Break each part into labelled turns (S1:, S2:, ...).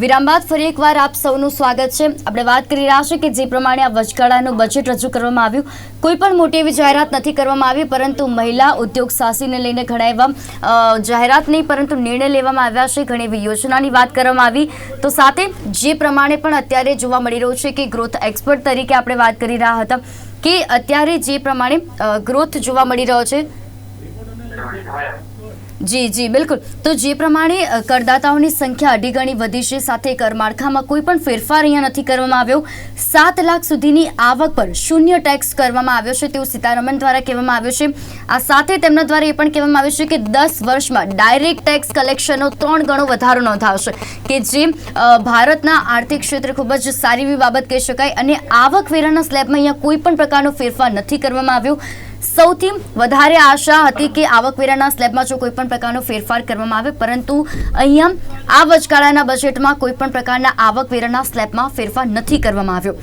S1: વિરામ બાદ ફરી એકવાર આપ સૌનું સ્વાગત છે. આપણે વાત કરી રહ્યા છીએ કે જે પ્રમાણે આ વચગાળાનું બજેટ રજૂ કરવામાં આવ્યું. કોઈ પણ મોટી એવી જાહેરાત નથી કરવામાં આવી, પરંતુ મહિલા ઉદ્યોગ સાહસીને લઈને ઘણા એવા જાહેરાત નહીં, પરંતુ નિર્ણય લેવામાં આવ્યા છે. ઘણી એવી યોજનાની વાત કરવામાં આવી. તો સાથે જે પ્રમાણે પણ અત્યારે જોવા મળી રહ્યું છે કે ગ્રોથ એક્સપર્ટ તરીકે આપણે વાત કરી રહ્યા હતા કે અત્યારે જે પ્રમાણે ગ્રોથ જોવા મળી રહ્યો છે. જી જી, બિલકુલ. તો જે પ્રમાણે કરદાતાઓની સંખ્યા અઢી ગણી વધી છે, સાથે કરમાળખામાં કોઈ પણ ફેરફાર અહીંયા નથી કરવામાં આવ્યો. સાત લાખ સુધીની આવક પર શૂન્ય ટેક્સ કરવામાં આવ્યો છે, તેવું સીતારમણ દ્વારા કહેવામાં આવ્યું છે. આ સાથે તેમના દ્વારા એ પણ કહેવામાં આવ્યું છે કે દસ વર્ષમાં ડાયરેક્ટ ટેક્સ કલેક્શનનો ત્રણ ગણો વધારો નોંધાવશે. કે જે ભારતના આર્થિક ક્ષેત્રે ખૂબ જ સારી એવી બાબત કહી શકાય અને આવકવેરાના સ્લેબમાં અહીંયા કોઈ પણ પ્રકારનો ફેરફાર નથી કરવામાં આવ્યો. સૌથી વધારે આશા હતી કે આવકવેરાના સ્લેબમાં જો કોઈ પણ પ્રકારનો ફેરફાર કરવામાં આવે, પરંતુ અહીંયા આ વચગાળાના બજેટમાં કોઈ પણ પ્રકારના આવકવેરાના સ્લેબમાં ફેરફાર નથી કરવામાં આવ્યો.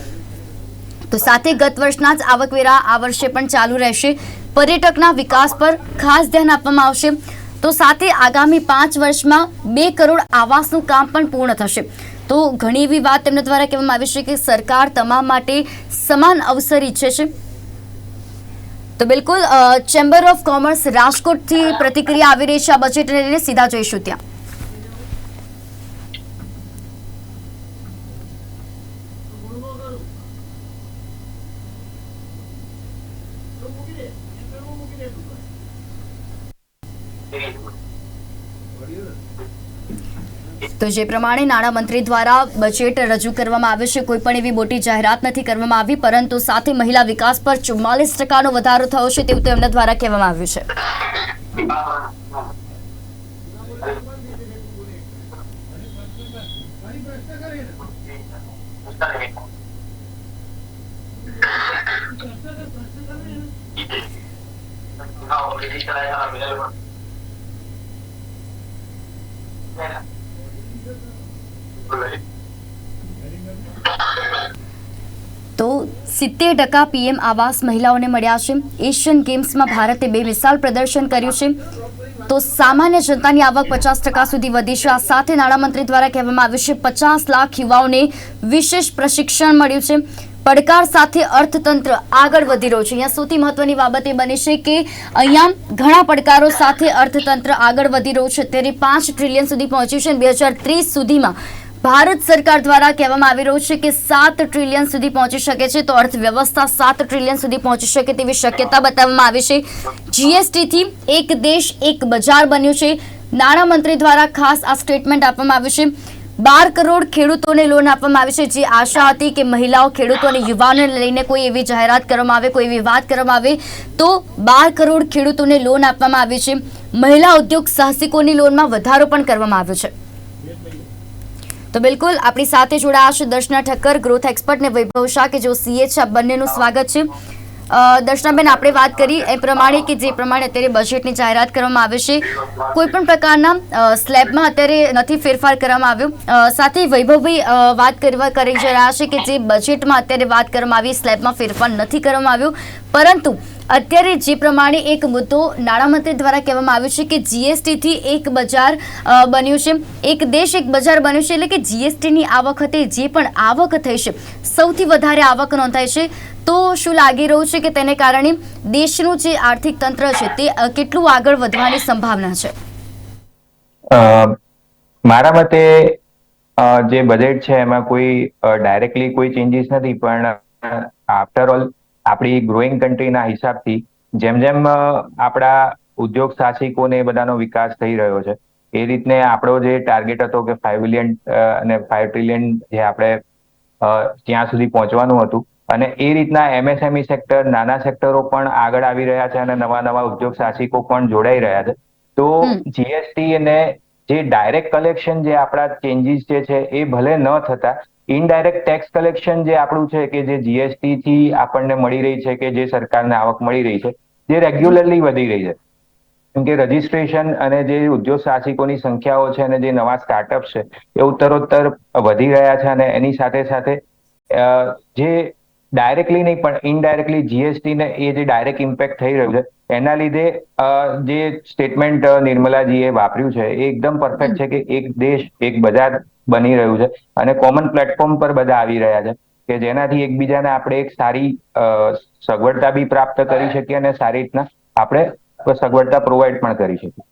S1: તો સાથે ગત વર્ષના જ આવકવેરા આ વર્ષે પણ ચાલુ રહેશે. પર્યટકના વિકાસ પર ખાસ ધ્યાન આપવામાં આવશે. તો સાથે આગામી પાંચ વર્ષમાં બે કરોડ આવાસનું કામ પણ પૂર્ણ થશે. તો ઘણી એવી વાત તેમના દ્વારા કહેવામાં આવી છે કે સરકાર તમામ માટે સમાન અવસર ઈચ્છે છે. તો બિલકુલ અ, ચેમ્બર ઓફ કોમર્સ રાજકોટથી પ્રતિક્રિયા આવી રહી છે આ બજેટને લઈને સીધા જઈશું ત્યાં તો જે પ્રમાણે નાણામંત્રી દ્વારા બજેટ રજૂ કરવામાં આવ્યું છે, કોઈ પણ એવી મોટી જાહેરાત નથી કરવામાં આવી, પરંતુ સાથે મહિલા વિકાસ પર ચુમ્માલીસ ટકાનો વધારો થયો છે તેવું તેમના દ્વારા કહેવામાં આવ્યું છે. તો સિત્તેર ટકા પીએમ આવાસ મહિલાઓને મળ્યા છે. એશિયન ગેમ્સમાં ભારતે બે મિસાલ પ્રદર્શન કર્યું છે. તો સામાન્ય જનતાની આવક પચાસ ટકા સુધી વધી છે. આ સાથે નાણામંત્રી દ્વારા કહેવામાં આવ્યું છે, પચાસ લાખ યુવાઓને વિશેષ પ્રશિક્ષણ મળ્યું છે. પડકાર સાથે અર્થતંત્ર આગળ વધી રહ્યું છે. અહીંયા સૌથી મહત્વની બાબત એ બની છે કે અહીંયા ઘણા પડકારો સાથે અર્થતંત્ર આગળ વધી રહ્યું છે. ત્યારે પાંચ ટ્રિલિયન સુધી પહોંચ્યું છે બે હજાર ત્રીસ સુધીમાં ભારત સરકાર દ્વારા કહેવામાં આવી રહ્યું છે કે સાત ટ્રિલિયન સુધી પહોંચી શકે છે. તો અર્થવ્યવસ્થા સાત ટ્રિલિયન સુધી પહોંચી શકે તેવી શક્યતા બતાવવામાં આવી છે. જીએસટીથી એક દેશ, એક બજાર બન્યું છે. નાણામંત્રી દ્વારા ખાસ આ સ્ટેટમેન્ટ આપવામાં આવ્યું છે. બાર કરોડ ખેડૂતોને લોન આપવામાં આવી છે. જે આશા હતી કે મહિલાઓ, ખેડૂતો અને યુવાનોને લઈને કોઈ એવી જાહેરાત કરવામાં આવે, કોઈ એવી વાત કરવામાં આવે, તો બાર કરોડ ખેડૂતોને લોન આપવામાં આવી છે. મહિલા ઉદ્યોગ સાહસિકોની લોનમાં વધારો પણ કરવામાં આવ્યો છે. તો બિલકુલ, આપણી સાથે જોડાયા છે દર્શના ઠક્કર ગ્રોથ એક્સપર્ટ ને વૈભવ શાહ કે જો સીએ છે આ બંનેનું સ્વાગત છે. દર્શનાબેન, આપણે વાત કરી એ પ્રમાણે કે જે પ્રમાણે અત્યારે બજેટની જાહેરાત કરવામાં આવે છે. કોઈ પણ પ્રકારના સ્લેબમાં અત્યારે નથી ફેરફાર કરવામાં આવ્યો. સાથે વૈભવભાઈ વાત કરવા કરી રહ્યા છે કે જે બજેટમાં અત્યારે વાત કરવામાં આવી સ્લેબમાં ફેરફાર નથી કરવામાં આવ્યો. પરંતુ અત્યારે જે પ્રમાણે એક મુદ્દો નાણામંત્રી દ્વારા કહેવામાં આવ્યો છે કે જીએસટીથી એક બજાર બન્યું છે. એક દેશ, એક બજાર બન્યું છે એટલે કે જીએસટીની આ વખતે જે પણ આવક થઈ છે, સૌથી વધારે આવક નોંધાઈ છે. તો શું લાગી રહ્યું છે કે તેને કારણે દેશનું જે આર્થિક તંત્ર છે તે કેટલું આગળ વધવાની સંભાવના છે?
S2: મારા મતે જે બજેટ છે એમાં કોઈ ડાયરેક્ટલી કોઈ ચેન્જીસ નથી, પણ આફ્ટર ઓલ આપણી ગ્રોઈંગ કન્ટ્રીના હિસાબથી જેમ જેમ આપણા ઉદ્યોગ સાહસિકોને એ બધાનો વિકાસ થઈ રહ્યો છે એ રીતને આપણો જે ટાર્ગેટ હતો કે ફાઈવ બિલિયન અને ફાઈવ ટ્રિલિયન જે આપણે ત્યાં સુધી પહોંચવાનું હતું અને એ રીતના એમએસએમઈ સેક્ટર નાના સેક્ટરો પણ આગળ આવી રહ્યા છે અને નવા નવા ઉદ્યોગ સાહસિકો પણ જોડાઈ રહ્યા છે. તો જીએસટી અને જે ડાયરેક્ટ કલેક્શન જે આપણા ચેન્જીસ જે છે એ ભલે ન થતા ઇનડાયરેક્ટ ટેક્સ કલેક્શન જે આપણું છે કે જે જીએસટી થી આપણને મળી રહી છે કે જે સરકારને આવક મળી રહી છે, જે રેગ્યુલરલી વધી રહી છે. કેમ કે રજીસ્ટ્રેશન અને જે ઉદ્યોગ સાહસિકોની સંખ્યાઓ છે અને જે નવા સ્ટાર્ટઅપ છે, એ ઉત્તરોત્તર વધી રહ્યા છે અને એની સાથે સાથે જે ડાયરેક્ટલી નહીં પણ ઇનડાયરેક્ટલી જીએસટી ને એ જે ડાયરેક્ટ ઇમ્પેક્ટ થઈ રહ્યું છે, એના લીધે જે સ્ટેટમેન્ટ નિર્મલાજીએ વાપર્યું છે, એ એકદમ પરફેક્ટ છે કે એક દેશ, એક બજાર બની રહ્યું છે. અને કોમન પ્લેટફોર્મ પર બધા આવી રહ્યા છે કે જેનાથી એકબીજાને આપણે એક સારી સગવડતા બી પ્રાપ્ત કરી શકીએ અને સારી રીતના આપણે સગવડતા પ્રોવાઈડ પણ કરી શકીએ.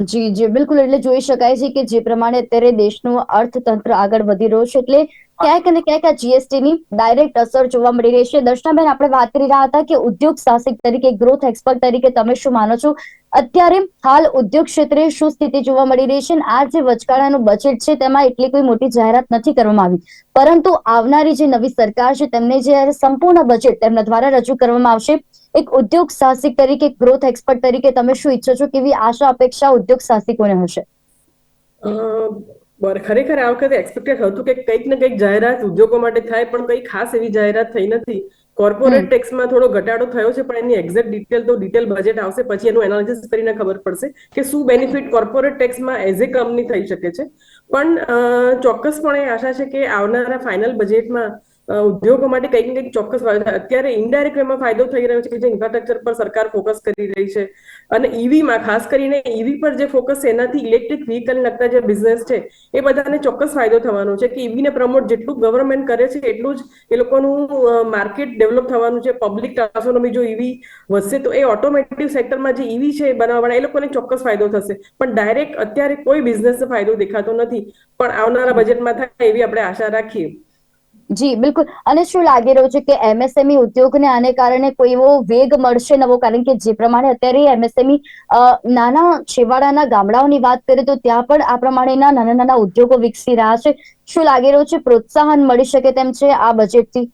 S1: જી જી, બિલકુલ. એટલે જોઈ શકાય છે કે જે પ્રમાણે અત્યારે દેશનું અર્થતંત્ર આગળ વધી રહ્યું છે, એટલે ક્યાંક અને ક્યાંક આ જીએસટી ની ડાયરેક્ટ અસર જોવા મળી રહી છે. દર્શનાબેન, આપણે વાત કરી રહ્યા હતા કે ઉદ્યોગ સાહસિક તરીકે ગ્રોથ એક્સપર્ટ તરીકે તમે શું માનો છો? અત્યારે હાલ ઉદ્યોગ ક્ષેત્રે શું સ્થિતિ જોવા મળી રહી છે? અને આ જે વચગાળાનું બજેટ છે, તેમાં એટલી કોઈ મોટી જાહેરાત નથી કરવામાં આવી. પરંતુ આવનારી જે નવી સરકાર છે, તેમને જે સંપૂર્ણ બજેટ તેમના દ્વારા રજૂ કરવામાં આવશે. એક ઉદ્યોગ સાહસિક તરીકે ગ્રોથ એક્સપર્ટ તરીકે તમે શું ઈચ્છો છો? કેવી આશા અપેક્ષા ઉદ્યોગ સાહસિકોને હશે?
S3: ખરેખર આ વખતે એક્સપેક્ટેડ હતું કે કંઈક ને કંઈક જાહેરાત ઉદ્યોગો માટે થાય પણ કંઈ ખાસ એવી જાહેરાત થઈ નથી. કોર્પોરેટ ટેક્સમાં થોડો ઘટાડો થયો છે પણ એની એક્ઝેક્ટ ડિટેલ તો ડિટેલ બજેટ આવશે પછી એનું એનાલિસિસ કરીને ખબર પડશે કે શું બેનિફિટ કોર્પોરેટ ટેક્સમાં એઝ એ કંપની થઈ શકે છે. પણ ચોક્કસપણે આશા છે કે આવનારા ફાઇનલ બજેટમાં ઉદ્યોગો માટે કંઈક ને કંઈક ચોક્કસ. અત્યારે ઇનડાયરેક્ટ એમાં ફાયદો થઈ રહ્યો છે કે જે ઇન્ફ્રાસ્ટ્રક્ચર પર સરકાર ફોકસ કરી રહી છે. અને ઈવીમાં ખાસ કરીને ઈવી પર જે ફોકસ છે એનાથી ઇલેક્ટ્રિક વ્હીકલ લગતા જે બિઝનેસ છે, એ બધાને ચોક્કસ ફાયદો થવાનો છે કે ઈવીને પ્રમોટ જેટલું ગવર્મેન્ટ કરે છે, એટલું જ એ લોકોનું માર્કેટ ડેવલપ થવાનું છે. પબ્લિક ટ્રાન્સફોર્મર જો ઈવી વધશે તો એ ઓટોમેટિવ સેક્ટરમાં જે ઈવી છે બનાવવાના, એ લોકોને ચોક્કસ ફાયદો થશે. પણ ડાયરેક્ટ અત્યારે કોઈ બિઝનેસને ફાયદો દેખાતો નથી. પણ આવનારા બજેટમાં થાય એવી આપણે આશા રાખીએ.
S1: જી, બિલકુલ. અને શું લાગી રહ્યું છે કે એમએસએમઈ ઉદ્યોગને આને કારણે કોઈ એવો વેગ મળશે નવો? કારણ કે જે પ્રમાણે અત્યારે એમએસએમઈ નાના છેવાડાના ગામડાઓની વાત કરીએ તો ત્યાં પણ આ પ્રમાણેના નાના નાના ઉદ્યોગો વિકસી રહ્યા છે. શું લાગી રહ્યું છે પ્રોત્સાહન મળી શકે તેમ છે આ બજેટથી?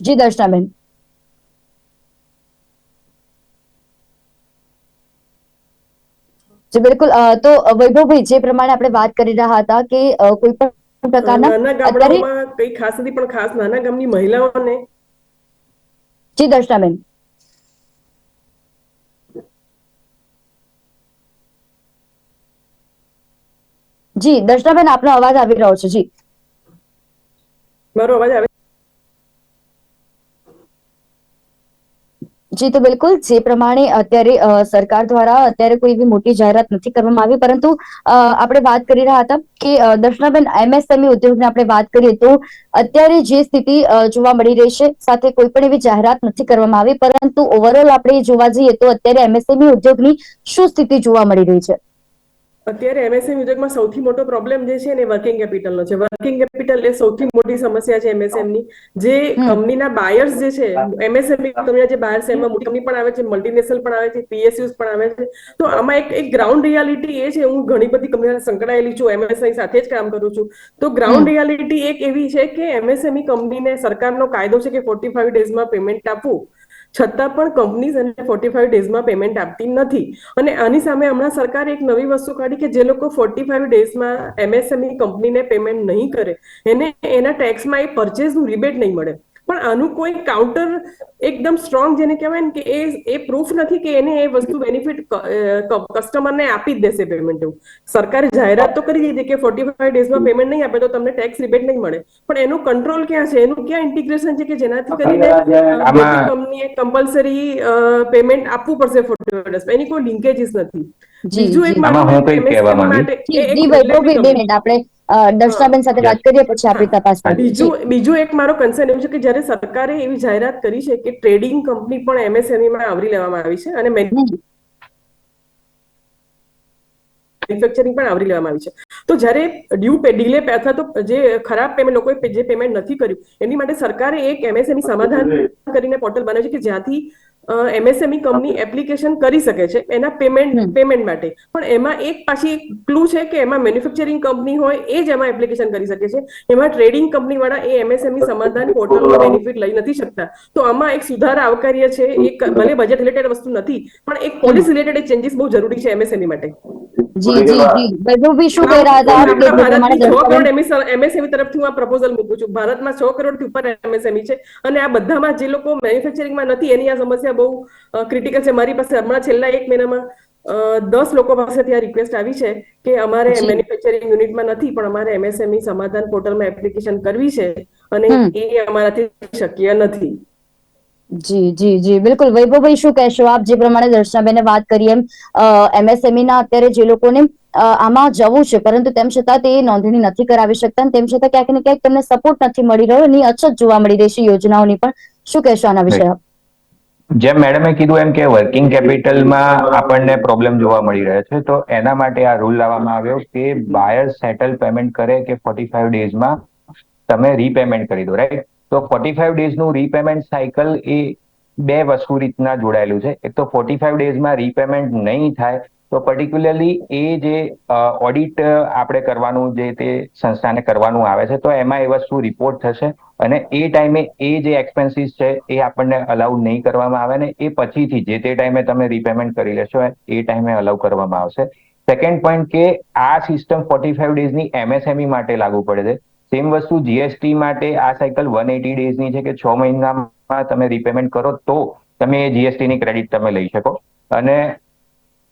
S1: જી, દર્શનાબેન. જી બિલકુલ. તો વૈભવભાઈ જે પ્રમાણે આપણે વાત કરી રહ્યા હતા કે કોઈ પણ પ્રકારના
S3: ગામડાઓમાં કઈ ખાસ નથી પણ ખાસ નાના ગામની મહિલાઓને
S1: જી દર્શનાબેન જી દર્શનાબેન આપનો અવાજ આવી રહ્યો છે. જી.
S3: મારો અવાજ આવે
S1: જી, તો બિલકુલ. જે પ્રમાણે અત્યારે સરકાર દ્વારા અત્યારે કોઈ એવી મોટી જાહેરાત નથી કરવામાં આવી, પરંતુ આપણે વાત કરી રહ્યા હતા કે દર્શનાબેન, એમએસએમઈ ઉદ્યોગની આપણે વાત કરીએ તો અત્યારે જે સ્થિતિ જોવા મળી રહી છે, સાથે કોઈ પણ એવી જાહેરાત નથી કરવામાં આવી, પરંતુ ઓવરઓલ આપણે જોવા જઈએ તો અત્યારે એમએસએમઈ ઉદ્યોગની શું સ્થિતિ જોવા મળી રહી છે?
S3: અત્યારે એમએસએમઈ ઉદ્યોગમાં સૌથી મોટો પ્રોબ્લેમ જે છે ને વર્કિંગ કેપિટલનો છે. વર્કિંગ કેપિટલ એ સૌથી મોટી સમસ્યા છે એમએસએમની જે કંપનીના બાયર્સ જે છે એમએસએમઈ કંપનીના જે બાયર્સ એમાં મોટી કંપની પણ આવે છે મલ્ટીનેશનલ પણ આવે છે પીએસયુઝ પણ આવે છે. તો આમાં એક એક ગ્રાઉન્ડ રિયાલિટી એ છે હું ઘણી બધી કંપનીઓ સંકળાયેલી છું એમએસઆઈ સાથે જ કામ કરું છું. તો ગ્રાઉન્ડ રિયાલિટી એક એવી છે કે એમએસએમઈ કંપનીને સરકારનો કાયદો છે કે ફોર્ટી ફાઈવ ડેઝમાં પેમેન્ટ આપવું. છતાં પણ કંપનીઝ અને ફોર્ટી ફાઈવ ડેઝમાં પેમેન્ટ આપતી નથી. અને આની સામે હમણાં સરકારે એક નવી વસ્તુ કાઢી કે જે લોકો ફોર્ટી ફાઈવ ડેઝમાં એમએસએમઈ કંપનીને પેમેન્ટ નહીં કરે, એને એના ટેક્સમાં એ પરચેઝનું રિબેટ નહીં મળે. પણ આનું કોઈ કાઉન્ટર એકદમ સ્ટ્રોંગ જેને કહેવાય ને કે એ એ પ્રૂફ નથી કે એને એ વસ્તુ બેનિફિટ કસ્ટમરને આપી જ દેશે પેમેન્ટ એવું. સરકારે જાહેરાત તો કરી દીધી કે ફોર્ટી ફાઈવ ડેઝમાં પેમેન્ટ નહીં આપે તો તમને ટેક્સ રિબેટ નહીં મળે. પણ એનું કંટ્રોલ ક્યાં છે? એનું ક્યાં ઇન્ટિગ્રેશન છે કે જેનાથી કરીને કંપનીએ કમ્પલસરી પેમેન્ટ આપવું પડશે ફોર્ટી ફાઈવ ડેઝ એની કોઈ લિંકેજીસ નથી. બીજું એક મારું. માટે
S1: આપણે દર્શનાબેન સાથે વાત કરીએ પછી આપણી તપાસ
S3: બીજું બીજું એક મારો કન્સર્ન એવું છે કે જ્યારે સરકારે એવી જાહેરાત કરી છે કે ટ્રેડિંગ કંપની પણ એમએસએમઈ માં આવરી લેવામાં આવી છે અને. મેન્યુફેક્ચરિંગ પણ આવરી લેવામાં આવી છે. તો જ્યારે ડ્યુ પે ડિલે અથવા તો જે ખરાબ પેમેન્ટ લોકોએ જે પેમેન્ટ નથી કર્યું એની માટે સરકારે એક એમએસએમઈ સમાધાન કરીને પોર્ટલ બનાવ્યું છે કે જ્યાંથી એમએસએમઈ કંપની એપ્લિકેશન કરી શકે છે એના પેમેન્ટ પેમેન્ટ માટે. પણ એમાં એક પાછી ક્લુ છે કે એમાં મેન્યુફેક્ચરિંગ કંપની હોય એ જ એમાં એપ્લિકેશન કરી શકે છે. એમાં ટ્રેડિંગ કંપની વાળા એ એમએસએમઈ સમાધાન પોર્ટલનો બેનિફિટ લઈ નથી શકતા. તો આમાં એક સુધારા આવકાર્ય છે એક ભલે બજેટ રિલેટેડ વસ્તુ નથી પણ એક પોલિસી રિલેટેડ ચેન્જીસ બહુ જરૂરી છે એમએસએમઈ માટે.
S1: જી જી જી. શું હતા?
S3: છ કરોડ એમએસએમઈ તરફથી હું આ પ્રપોઝલ મૂકું છું. ભારતમાં છ કરોડથી ઉપર એમએસએમઈ છે. અને આ બધામાં જે લોકો મેન્યુફેક્ચરિંગમાં નથી એની આ સમસ્યા બહુ ક્રિટિકલ છે. મારી પાસે હમણાં છેલ્લા એક મહિનામાં દસ લોકો પાસેથી આ રિક્વેસ્ટ આવી છે કે અમારે. મેન્યુફેક્ચરિંગ યુનિટમાં નથી પણ અમારે એમએસએમઈ સમાધાન પોર્ટલમાં એપ્લિકેશન કરવી છે અને એ અમારાથી શક્ય નથી.
S1: જી જી જી. બિલકુલ. વૈભવભાઈ શું કહેશો આપ જે પ્રમાણે દર્શનાબેને વાત કરી એમ એમએસએમઈ ના અત્યારે જે લોકોને આમાં જવું છે પરંતુ તેમ છતાં તે નોંધણી નથી કરાવી શકતા તેમ છતાં ક્યાંક ને ક્યાંક તેમને સપોર્ટ નથી મળી રહ્યો એની અછત જોવા મળી રહી છે યોજનાઓની પણ. શું કહેશો આના વિશે આપ?
S2: જેમ મેડમે કીધું એમ કે વર્કિંગ કેપિટલમાં આપણને પ્રોબ્લેમ જોવા મળી રહ્યો છે, તો એના માટે આ રૂલ લાવવામાં આવ્યો કે બાયર સેટલ પેમેન્ટ કરે કે ફોર્ટી ફાઈવ ડેઝમાં તમે રીપેમેન્ટ કરી દો રાઈટ તો ફોર્ટી ફાઈવ ડેઝનું રીપેમેન્ટ સાયકલ એ બે વસ્તુ રીતના જોડાયેલું છે. એક તો ફોર્ટી ફાઈવ ડેઝમાં રીપેમેન્ટ નહીં થાય તો પર્ટિક્યુલરલી એ જે ઓડિટ આપણે કરવાનું જે તે સંસ્થાને કરવાનું આવે છે, તો એમાં એ વસ્તુ રિપોર્ટ થશે અને એ ટાઈમે એ જે એક્સપેન્સીસ છે એ આપણને અલાઉડ નહીં કરવામાં આવે ને એ પછીથી જે તે ટાઈમે તમે રીપેમેન્ટ કરી લેશો, એ ટાઈમે અલાઉ કરવામાં આવશે. સેકન્ડ પોઈન્ટ કે આ સિસ્ટમ ફોર્ટી ફાઈવ ડેઝની એમએસએમઈ માટે લાગુ પડે છે. સેમ વસ્તુ જીએસટી માટે આ સાયકલ વન એટી ડેઝની છે કે છ મહિનામાં તમે રીપેમેન્ટ કરો તો તમે એ જીએસટીની ક્રેડિટ તમે લઈ શકો. અને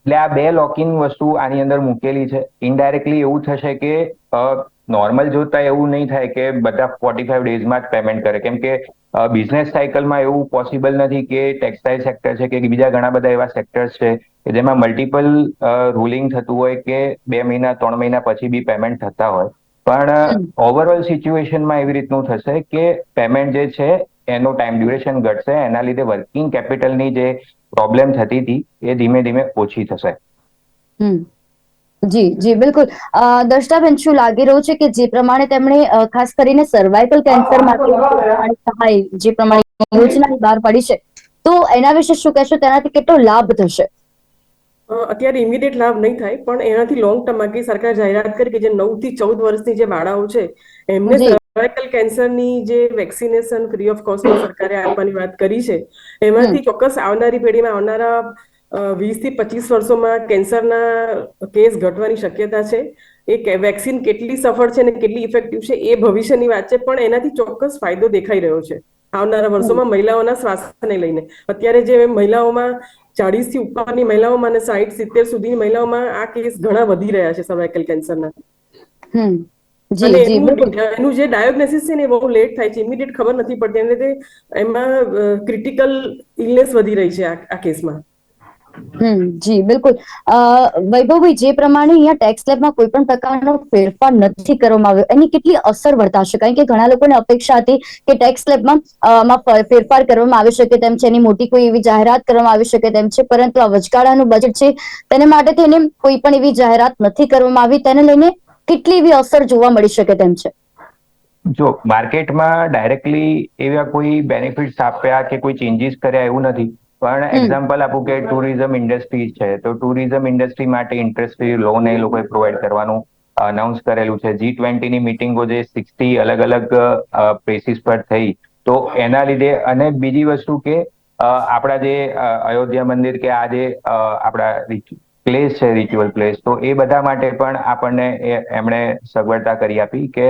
S2: એટલે આ બે લોકિન વસ્તુ આની અંદર મૂકેલી છે. ઇનડાયરેક્ટલી એવું થશે કે નોર્મલ જોતા એવું નહીં થાય કે બધા ફોર્ટી ફાઈવ ડેઝમાં જ પેમેન્ટ કરે. કેમ કે બિઝનેસ સાયકલમાં એવું પોસિબલ નથી કે ટેક્સટાઇલ સેક્ટર છે કે બીજા ઘણા બધા એવા સેક્ટર્સ છે કે જેમાં મલ્ટિપલ રૂલિંગ થતું હોય કે બે મહિના ત્રણ મહિના પછી બી પેમેન્ટ થતા હોય. પણ ઓવરઓલ સિચ્યુએશનમાં એવી રીતનું થશે કે પેમેન્ટ જે છે એનો ટાઈમ ડ્યુરેશન ઘટશે. એના લીધે વર્કિંગ કેપિટલની જે પ્રોબ્લેમ થતી હતી એ ધીમે ધીમે ઓછી થશે.
S1: જી જી બિલકુલ. અ, દર્શનાબેન શું લાગી રહ્યું છે કે જે પ્રમાણે તેમણે ખાસ કરીને સર્વાઇકલ કેન્સર માટે સહાય જે પ્રમાણે યોજના બહાર પડી છે તો એના વિશે શું કહેશો? તેનાથી કેટલો લાભ થશે?
S3: અત્યારે ઇમિડિયેટ લાભ નહીં થાય પણ એનાથી લોંગ ટર્મમાં સરકાર જાહેરાત કરી કે જે નવથી ચૌદ વર્ષની જે બાળાઓ છે એમને. સર્વાઇકલ કેન્સરની જે વેક્સિનેશન ફ્રી ઓફ કોસ્ટમાં સરકારે આપવાની વાત કરી છે એમાંથી ચોક્કસ આવનારી પેઢીમાં આવનારા વીસથી પચીસ વર્ષોમાં કેન્સરના કેસ ઘટવાની શક્યતા છે. એ વેક્સિન કેટલી સફળ છે અને કેટલી ઇફેક્ટિવ છે એ ભવિષ્યની વાત છે પણ એનાથી ચોક્કસ ફાયદો દેખાઈ રહ્યો છે આવનારા વર્ષોમાં મહિલાઓના સ્વાસ્થ્યને લઈને. અત્યારે જે મહિલાઓમાં ચાળીસથી ઉપરની મહિલાઓમાં અને સાહીઠ સિત્તેર સુધીની મહિલાઓમાં આ કેસ ઘણા વધી રહ્યા છે સર્વાઇકલ કેન્સરના
S1: હમ.
S3: અને એનું જે ડાયોગ્નોસિસ છે ને એ બહુ લેટ થાય છે ઇમિડિયેટ ખબર નથી પડતી એને તે એમાં ક્રિટિકલ ઇલનેસ વધી રહી છે આ કેસમાં.
S1: હમ જી બિલકુલ. વૈભવભાઈ જે પ્રમાણે અહીંયા ટેક્સ લેબમાં કોઈ પણ પ્રકારનો ફેરફાર નથી કરવામાં આવ્યો એની કેટલી અસર વર્તાશે કારણ કે ઘણા લોકોને અપેક્ષા હતી કે ટેક્સ સ્લેબમાં અ, ફેરફાર કરવામાં આવી શકે તેમ છે એની મોટી કોઈ એવી જાહેરાત કરવામાં આવી શકે તેમ છે પરંતુ આ વચગાળાનું બજેટ છે તેને માટે થઈને કોઈ પણ એવી જાહેરાત નથી કરવામાં આવી તેને લઈને કેટલી એવી અસર જોવા મળી શકે તેમ છે?
S2: જો માર્કેટમાં ડાયરેક્ટલી એવા કોઈ બેનિફિટ્સ આપ્યા કે કોઈ ચેન્જીસ કર્યા એવું નથી. પણ એક્ઝામ્પલ આપું કે ટુરિઝમ ઇન્ડસ્ટ્રી છે. તો ટુરિઝમ ઇન્ડસ્ટ્રી માટે ઇન્ટરેસ્ટ ફ્રી લોન એ લોકોએ પ્રોવાઈડ કરવાનું અનાઉન્સ કરેલું છે. જી ટ્વેન્ટીની મિટિંગો જે સિક્સટી અલગ અલગ પ્લેસીસ પર થઈ. તો એના લીધે અને બીજી વસ્તુ કે આપણા જે અયોધ્યા મંદિર કે આ જે આપણા પ્લેસ છે રિચ્યુઅલ પ્લેસ તો એ બધા માટે પણ આપણને એમણે સગવડતા કરી આપી કે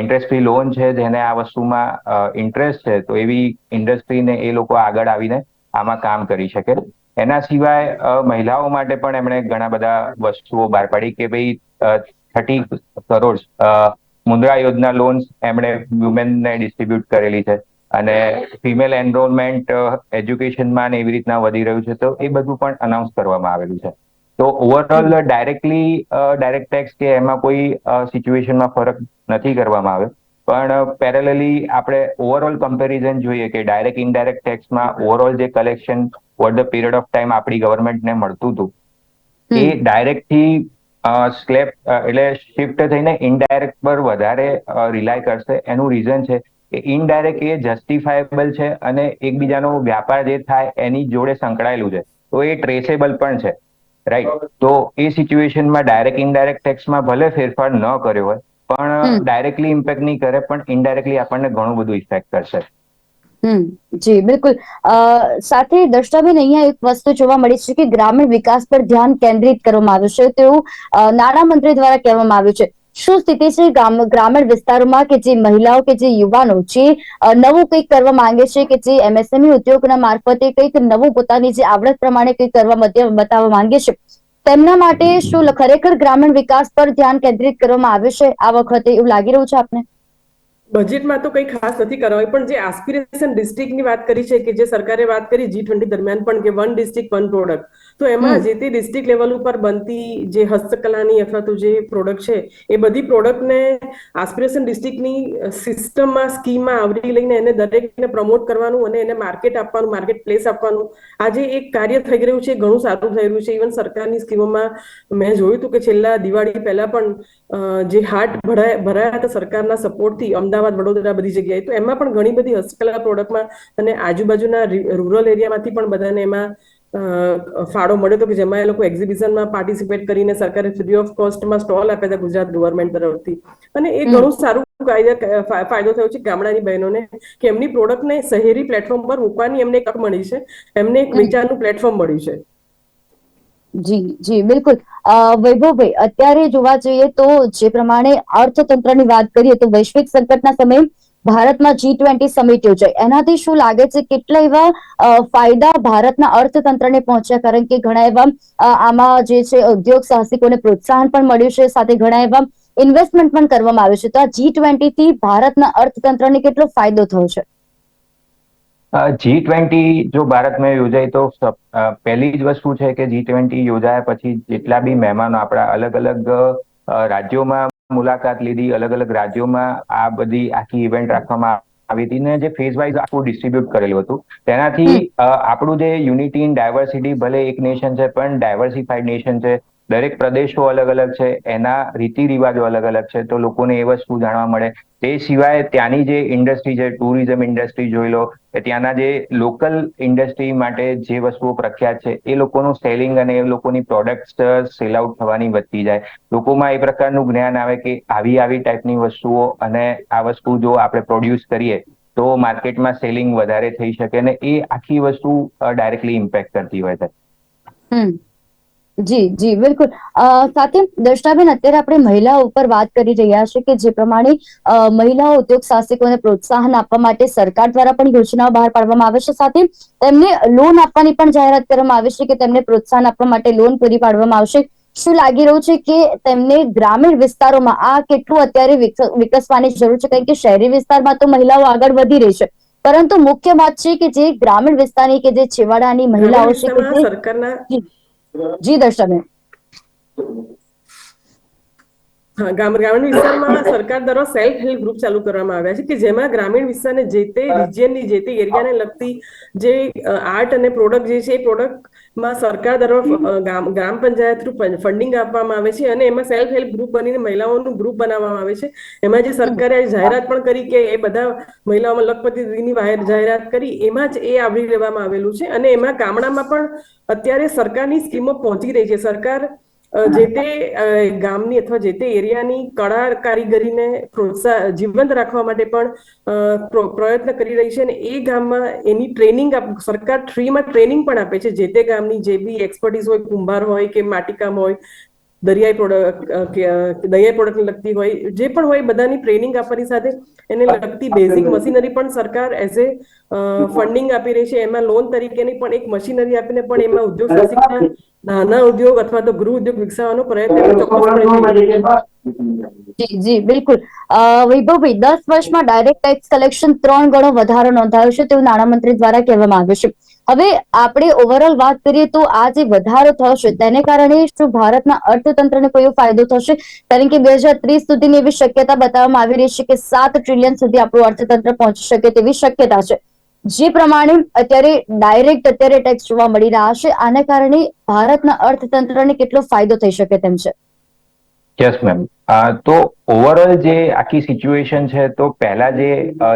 S2: ઇન્ટરેસ્ટ ફ્રી લોન છે જેને આ વસ્તુમાં ઇન્ટરેસ્ટ છે, તો એવી ઇન્ડસ્ટ્રીને એ લોકો આગળ આવીને આમાં કામ કરી શકે. એના સિવાય મહિલાઓ માટે પણ એમણે ઘણા બધા વસ્તુઓ બહાર પાડી કે ભાઈ થર્ટી કરોડ મુદ્રા યોજના લોન્સ એમણે વુમેનને ડિસ્ટ્રીબ્યુટ કરેલી છે. અને ફિમેલ એનરોલમેન્ટ એજ્યુકેશનમાં ને એવી રીતના વધી રહ્યું છે. તો એ બધું પણ અનાઉન્સ કરવામાં આવેલું છે. તો ઓવરઓલ ડાયરેક્ટલી ડાયરેક્ટ ટેક્સ કે એમાં કોઈ સિચ્યુએશનમાં ફરક નથી કરવામાં આવે. પણ પેરેલલી આપણે ઓવરઓલ કમ્પેરિઝન જોઈએ કે ડાયરેક્ટ ઇનડાયરેક્ટ ટેક્સમાં ઓવરઓલ જે collection over the period of time આપણી ગવર્મેન્ટને મળતું હતું એ ડાયરેક્ટથી સ્લેબ એટલે શિફ્ટ થઈને ઇનડાયરેક્ટ પર વધારે રિલાય કરશે. એનું રીઝન છે કે ઇનડાયરેક્ટ એ જસ્ટિફાયેબલ છે અને એકબીજાનો વ્યાપાર જે થાય એની જોડે સંકળાયેલું છે. તો એ ટ્રેસેબલ પણ છે. રાઈટ તો એ સિચ્યુએશનમાં ડાયરેક્ટ ઇનડાયરેક્ટ ટેક્સમાં ભલે ફેરફાર ન કર્યો હોય પણ ડાયરેક્ટલી ઇમ્પેક્ટ નહીં કરે પણ ઇનડાયરેક્ટલી આપણને ઘણું બધું ઇફેક્ટ કરશે.
S1: જી બિલકુલ. સાથે દર્શનાબેન અહીંયા એક વસ્તુ જોવા મળી છે કે ગ્રામીણ વિકાસ પર ધ્યાન કેન્દ્રિત કરવામાં આવ્યું છે. તેવું નાણામંત્રી દ્વારા કહેવામાં આવ્યું છે. શું સ્થિતિ છે ગ્રામીણ વિસ્તારોમાં કે જે મહિલાઓ કે જે યુવાનો જે નવું કંઈક કરવા માંગે છે કે જે એમએસએમઈ ઉદ્યોગના મારફતે કંઈક નવું પોતાની જે આવડત પ્રમાણે કંઈક કરવા બતાવવા માંગે છે? તેમના માટે શું ખરેખર ગ્રામીણ વિકાસ પર ધ્યાન કેન્દ્રિત કરવામાં આવ્યું છે? આ વખતે એવું લાગી રહ્યું છે આપને?
S3: બજેટમાં તો કંઈ ખાસ નથી કરાવી પણ જે આસ્પિરેશન ડિસ્ટ્રિક્ટની વાત કરી છે કે જે સરકારે વાત કરી જી ટ્વેન્ટી દરમિયાન પણ કે વન ડિસ્ટ્રિક્ટ વન પ્રોડક્ટ તો એમાં જે તે ડિસ્ટ્રિક્ટ લેવલ ઉપર બનતી જે હસ્તકલાની અથવા તો જે પ્રોડક્ટ છે એ બધી પ્રોડક્ટને આસ્પિરેશન ડિસ્ટ્રિક્ટની સિસ્ટમમાં સ્કીમમાં આવરી લઈને એને દરેકને પ્રમોટ કરવાનું અને એને માર્કેટ આપવાનું માર્કેટ પ્લેસ આપવાનું. આજે એક કાર્ય થઈ રહ્યું છે ઘણું સારું થઈ રહ્યું છે. ઇવન સરકારની સ્કીમોમાં મેં જોયું હતું કે છેલ્લા દિવાળી પહેલા પણ જે હાટ ભરાયા ભરાયા હતા સરકારના સપોર્ટથી અમદાવાદ વડોદરા બધી જગ્યાએ તો એમાં પણ ઘણી બધી હસ્તકલા પ્રોડક્ટમાં અને આજુબાજુના રૂરલ એરિયામાંથી પણ બધાને એમાં ફાળો મળ્યો હતો કે જેમાં એ લોકો એક્ઝિબિશનમાં પાર્ટિસિપેટ કરીને સરકારે ફ્રી ઓફ કોસ્ટમાં સ્ટોલ આપ્યા હતા ગુજરાત ગવર્મેન્ટ તરફથી. અને એ ઘણું સારું ફાયદો થયો છે ગામડાની બહેનોને કે એમની પ્રોડક્ટને શહેરી પ્લેટફોર્મ પર મૂકવાની એમને તક મળી છે. એમને એક વિચારનું પ્લેટફોર્મ મળ્યું છે.
S1: જી જી બિલકુલ. અ, વૈભવભાઈ અત્યારે જોવા જઈએ તો જે પ્રમાણે અર્થતંત્રની વાત કરીએ તો વૈશ્વિક સંકટના સમયે ભારતમાં જી ટ્વેન્ટી સમિટ યોજાઈ. એનાથી શું લાગે છે? કેટલા એવા ફાયદા ભારતના અર્થતંત્રને પહોંચ્યા? કારણ કે ઘણા એવા આમાં જે છે, ઉદ્યોગ સાહસિકોને પ્રોત્સાહન પણ મળ્યું છે, સાથે ઘણા એવા ઇન્વેસ્ટમેન્ટ પણ કરવામાં આવ્યું છે. તો આ જી ટ્વેન્ટી થી ભારતના અર્થતંત્રને કેટલો ફાયદો થયો છે?
S2: જી ટ્વેન્ટી જો ભારતમાં યોજાય તો પહેલી જ વસ્તુ છે કે જી ટ્વેન્ટી યોજાયા પછી જેટલા બી મહેમાનો આપણા અલગ અલગ રાજ્યોમાં મુલાકાત લીધી અલગ અલગ રાજ્યોમાં આ બધી આખી ઇવેન્ટ રાખવામાં આવી હતી ને જે ફેઝ વાઇઝ આખું ડિસ્ટ્રીબ્યુટ કરેલું હતું. તેનાથી આપણું જે યુનિટી ઇન ડાયવર્સિટી ભલે એક નેશન છે પણ ડાયવર્સિફાઈડ નેશન છે દરેક પ્રદેશો અલગ અલગ છે, એના રીતિ રિવાજો અલગ અલગ છે, તો લોકોને એ વસ્તુ જાણવા મળે. તે સિવાય ત્યાંની જે ઇન્ડસ્ટ્રી છે, ટુરિઝમ ઇન્ડસ્ટ્રી જોઈ લો, કે ત્યાંના જે લોકલ ઇન્ડસ્ટ્રી માટે જે વસ્તુઓ પ્રખ્યાત છે, એ લોકોનું સેલિંગ અને એ લોકોની પ્રોડક્ટ્સ સેલ આઉટ થવાની વધતી જાય. લોકોમાં એ પ્રકારનું જ્ઞાન આવે કે આવી આવી ટાઈપની વસ્તુઓ અને આ વસ્તુ જો આપણે પ્રોડ્યુસ કરીએ, તો માર્કેટમાં સેલિંગ વધારે થઈ શકે અને એ આખી વસ્તુ ડાયરેક્ટલી ઇમ્પેક્ટ કરતી હોય છે.
S1: જી જી બિલકુલ. સાથે દર્શનાબેન અત્યારે આપણે મહિલાઓ ઉપર વાત કરી રહ્યા છે કે જે પ્રમાણે મહિલાઓ ઉદ્યોગ સાહસિકોને પ્રોત્સાહન આપવા માટે સરકાર દ્વારા પણ યોજનાઓ બહાર પાડવામાં આવે છે. સાથે તેમને લોન આપવાની પણ જાહેરાત કરવામાં આવે છે કે તેમને પ્રોત્સાહન આપવા માટે લોન પૂરી પાડવામાં આવશે. શું લાગી રહ્યું છે કે તેમને ગ્રામીણ વિસ્તારોમાં આ કેટલું અત્યારે વિકસવાની જરૂર છે? કારણ કે શહેરી વિસ્તારમાં તો મહિલાઓ આગળ વધી રહી છે. પરંતુ મુખ્ય વાત છે કે જે ગ્રામીણ વિસ્તારની કે જે છેવાડાની મહિલાઓ છે
S3: સરકારના
S1: જી, દર્શને.
S3: હા ગ્રામીણ વિસ્તારમાં સરકાર દ્વારા સેલ્ફ હેલ્પ ગ્રુપ ચાલુ કરવામાં આવ્યા છે કે જેમાં ગ્રામીણ વિસ્તારને જે તે રિજિયનની જે તે એરિયાને લગતી જે આર્ટ અને પ્રોડક્ટ જે છે એ પ્રોડક્ટમાં સરકાર તરફ ગ્રામ પંચાયત થ્રુ ફંડિંગ આપવામાં આવે છે અને એમાં સેલ્ફ હેલ્પ ગ્રુપ બનીને મહિલાઓનું ગ્રુપ બનાવવામાં આવે છે. એમાં જે સરકારે જાહેરાત પણ કરી કે એ બધા મહિલાઓમાં લખપતિ દીદીની જાહેરાત કરી, એમાં જ એ આવરી લેવામાં આવેલું છે અને એમાં ગામડામાં પણ અત્યારે સરકારની સ્કીમો પહોંચી રહી છે. સરકાર જે તે ગામની અથવા જે તે એરિયાની કળા કારીગરીને પ્રોત્સાહ જીવંત રાખવા માટે પણ પ્રયત્ન કરી રહી છે અને એ ગામમાં એની ટ્રેનિંગ સરકાર ફ્રીમાં ટ્રેનિંગ પણ આપે છે. જે તે ગામની જે બી એક્સપર્ટીસ હોય, કુંભાર હોય કે માટીકામ હોય દરિયાઈ પ્રોડક્ટ દરિયાઈ પ્રોડક્ટને લગતી હોય જે પણ હોય બધાની ટ્રેનિંગ આપવાની સાથે એને લગતી બેઝિક મશીનરી પણ સરકાર એઝ એ ફંડિંગ આપી રહી છે. એમાં લોન તરીકેની પણ એક મશીનરી આપીને પણ એમાં ઉદ્યોગ સાહસિકતા નાના ઉદ્યોગ અથવા તો ગૃહ ઉદ્યોગ વિકસાવવાનો પ્રયત્ન ચોક્કસપણે
S1: જી જી બિલકુલ. વૈભવભાઈ દસ વર્ષમાં ડાયરેક્ટ ટેક્સ કલેક્શન ત્રણ ગણો વધારો નોંધાયો છે તેવું નાણામંત્રી દ્વારા કહેવામાં આવ્યું છે. હવે આપણે ઓવરઓલ વાત કરીએ તો આ જે વધારો થશે તેને કારણે શું ભારતના અર્થતંત્રને કોઈ ફાયદો થશે? કારણ કે બે હજાર ત્રીસ સુધીની એવી શક્યતા બતાવવામાં આવી રહી છે કે સાત ટ્રિલિયન સુધી આપણું અર્થતંત્ર પહોંચી શકે તેવી શક્યતા છે. જે પ્રમાણે અત્યારે ડાયરેક્ટ અત્યારે ટેક્સ જોવા મળી રહ્યા છે, આને કારણે ભારતના અર્થતંત્રને કેટલો ફાયદો થઈ શકે તેમ છે?
S2: યસ મેમ તો ઓવરઓલ જે આખી સિચ્યુએશન છે, તો પહેલા જે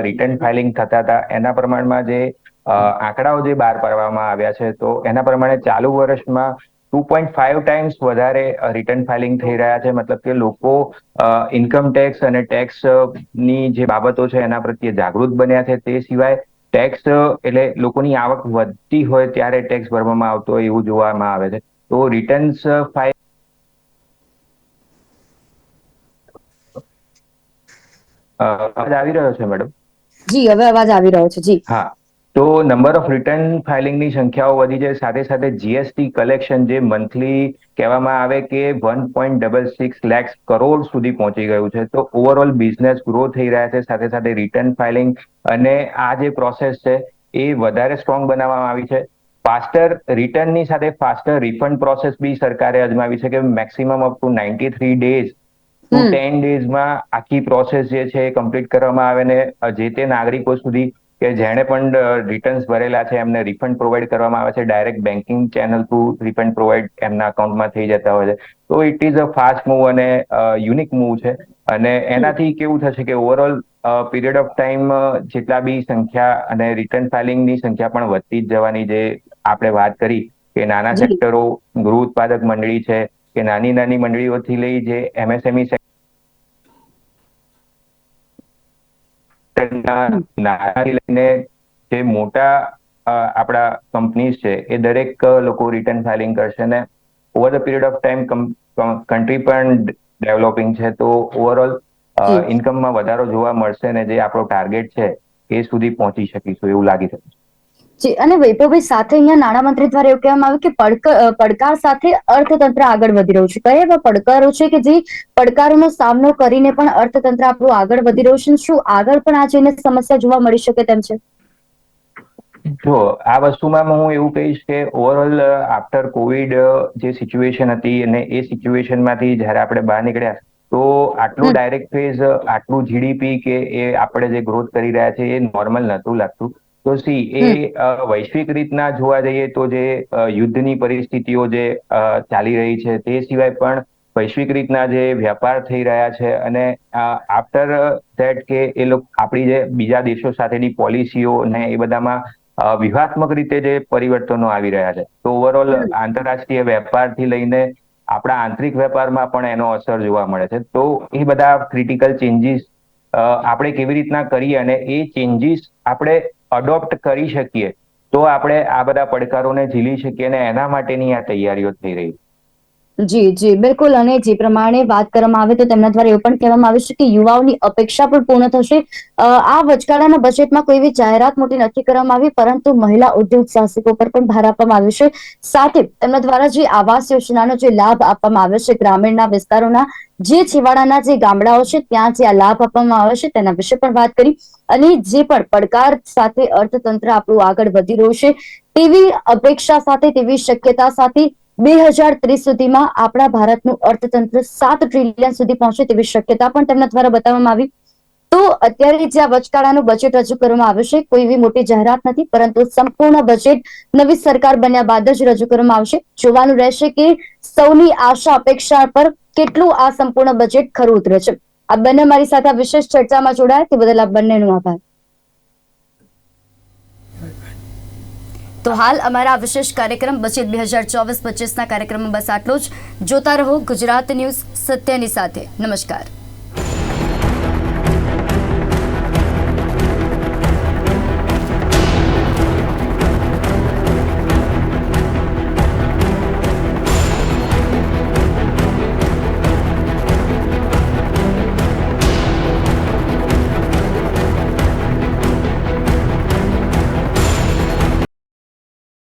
S2: રિટર્ન ફાઇલિંગ થતા હતા, એના પ્રમાણમાં જે આંકડાઓ જે બહાર પાડવામાં આવ્યા છે તો એના પ્રમાણે ચાલુ વર્ષમાં ટુ પોઈન્ટ ફાઈવ ટાઈમ્સ વધારે રિટર્ન ફાઇલિંગ થઈ રહ્યા છે. મતલબ કે લોકો ઇન્કમ ટેક્સ અને ટેક્સની જે બાબતો છે એના પ્રત્યે જાગૃત બન્યા છે. તે સિવાય ટેક્સ એટલે લોકોની આવક વધતી હોય ત્યારે ટેક્સ ભરવામાં આવતો હોય એવું જોવામાં આવે છે. તો રિટર્ન્સ ફાઇલ અવાજ આવી રહ્યો છે મેડમ?
S1: જી હવે અવાજ આવી રહ્યો છે. જી.
S2: હા. તો નંબર ઓફ રિટર્ન ફાઇલિંગની સંખ્યાઓ વધી છે સાથે સાથે જીએસટી કલેક્શન જે મંથલી કહેવામાં આવે કે one point double six lakhs crore સુધી પહોંચી ગયું છે. તો ઓવરઓલ બિઝનેસ ગ્રો થઈ રહ્યા છે સાથે સાથે રિટર્ન ફાઇલિંગ અને આ જે પ્રોસેસ છે એ વધારે સ્ટ્રોંગ બનાવવામાં આવી છે. ફાસ્ટર રિટર્નની સાથે ફાસ્ટર રિફંડ પ્રોસેસ બી સરકારે અજમાવી છે કે maximum up to ninety three days to ten ડેઝમાં આખી પ્રોસેસ જે છે એ કમ્પ્લીટ કરવામાં આવે ને જે તે નાગરિકો સુધી કે જેણે પણ રિટર્ન્સ ભરેલા છે એમને રિફંડ પ્રોવાઈડ કરવામાં આવે છે. Direct banking channel through refund provide એમના અકાઉન્ટમાં થઈ જતા હોય છે. તો it is a fast move અને યુનિક મૂવ છે. અને એનાથી કેવું થશે કે ઓવરઓલ પીરિયડ ઓફ ટાઈમ જેટલા બી સંખ્યા અને રિટર્ન ફાઇલિંગની સંખ્યા પણ વધતી જ જવાની જે આપણે વાત કરી કે નાના સેક્ટરો ગૃહ ઉત્પાદક મંડળી છે કે નાની નાની મંડળીઓથી લઈ જે એમએસએમઈ નાનાથી લઈને જે મોટા આપણા કંપનીઝ છે એ દરેક લોકો રિટર્ન ફાઇલિંગ કરશે ને over the period of time country પણ ડેવલપિંગ છે તો ઓવરઓલ ઇન્કમમાં વધારો જોવા મળશે ને જે આપણો ટાર્ગેટ છે એ સુધી પહોંચી શકીશું એવું લાગી રહ્યું છે.
S1: જી અને વૈભવભાઈ સાથે અહીંયા નાણામંત્રી દ્વારા એવું કહેવામાં આવ્યું કે પડક- પડકાર સાથે અર્થતંત્ર આગળ વધી રહ્યું છે. કયા એવા પડકારો છે કે જે પડકારોનો સામનો કરીને પણ અર્થતંત્ર આપણું આગળ વધી રહ્યું છે? શું આગળ પણ આ જઈને સમસ્યા જોવા મળી શકે તેમ છે?
S2: જો આ વસ્તુમાં હું એવું કહીશ કે ઓવરઓલ આફ્ટર કોવિડ જે સિચ્યુએશન હતી અને એ સિચ્યુએશનમાંથી જ્યારે આપણે બહાર નીકળ્યા તો આટલું ડાયરેક્ટ ફેઝ આટલું જીડીપી કે એ આપણે જે ગ્રોથ કરી રહ્યા છે એ નોર્મલ નહોતું લાગતું. તો સી એ વૈશ્વિક રીતના જોવા જઈએ તો જે યુદ્ધની પરિસ્થિતિઓ જે ચાલી રહી છે તે સિવાય પણ વૈશ્વિક રીતના જે વ્યાપાર થઈ રહ્યા છે અને આફ્ટર ધેટ કે એ લોકો આપણી જે બીજા દેશો સાથેની પોલિસીઓ ને એ બધામાં વ્યૂહાત્મક રીતે જે પરિવર્તનો આવી રહ્યા છે. તો ઓવરઓલ આંતરરાષ્ટ્રીય વેપારથી લઈને આપણા આંતરિક વેપારમાં પણ એનો અસર જોવા મળે છે. તો એ બધા ક્રિટિકલ ચેન્જીસ આપણે કેવી રીતના કરીએ અને એ ચેન્જીસ આપણે અડોપ્ટ કરી શકીએ, તો આપણે આ બધા પડકારોને ઝીલી શકીએ અને એના માટેની આ તૈયારીઓ થઈ રહી છે.
S1: જી જી, બિલકુલ. અને જે પ્રમાણે વાત કરવામાં આવે તો તેમના દ્વારા એવું પણ કહેવામાં આવ્યું છે કે યુવાઓની અપેક્ષા પણ પૂર્ણ થશે. આ વચગાળાના બજેટમાં કોઈ એવી જાહેરાત મોટી નથી કરવામાં આવી, પરંતુ મહિલા ઉદ્યોગ સાહસિકો પર પણ ભાર આપવામાં આવ્યો છે. સાથે તેમના દ્વારા જે આવાસ યોજનાનો જે લાભ આપવામાં આવ્યો છે ગ્રામીણના વિસ્તારોના, જે છેવાડાના જે ગામડાઓ છે, ત્યાં જે આ લાભ આપવામાં આવ્યો છે તેના વિશે પણ વાત કરી. અને જે પણ પડકાર સાથે અર્થતંત્ર આપણું આગળ વધી રહ્યું છે, તેવી અપેક્ષા સાથે, તેવી શક્યતા સાથે બે હજાર ત્રીસ સુધીમાં આપણા ભારતનું અર્થતંત્ર સાત ટ્રિલિયન સુધી પહોંચે તેવી શક્યતા પણ તેમના દ્વારા બતાવવામાં આવી. તો અત્યારે જે આ વચગાળાનું બજેટ રજૂ કરવામાં આવ્યું છે, કોઈ એવી મોટી જાહેરાત નથી, પરંતુ સંપૂર્ણ બજેટ નવી સરકાર બન્યા બાદ જ રજૂ કરવામાં આવશે. જોવાનું રહેશે કે સૌની આશા, અપેક્ષા પર કેટલું આ સંપૂર્ણ બજેટ ખરું ઉતરે છે. આ બંને મારી સાથે આ વિશેષ ચર્ચામાં જોડાયા. તે બદલ આ બંનેનો આભાર. તો હાલ અમારા વિશેષ કાર્યક્રમ બજેટ બે હજાર ચોવીસ પચીસના કાર્યક્રમમાં બસ આટલું જ. જોતા રહો ગુજરાત ન્યૂઝ સત્યની સાથે. નમસ્કાર.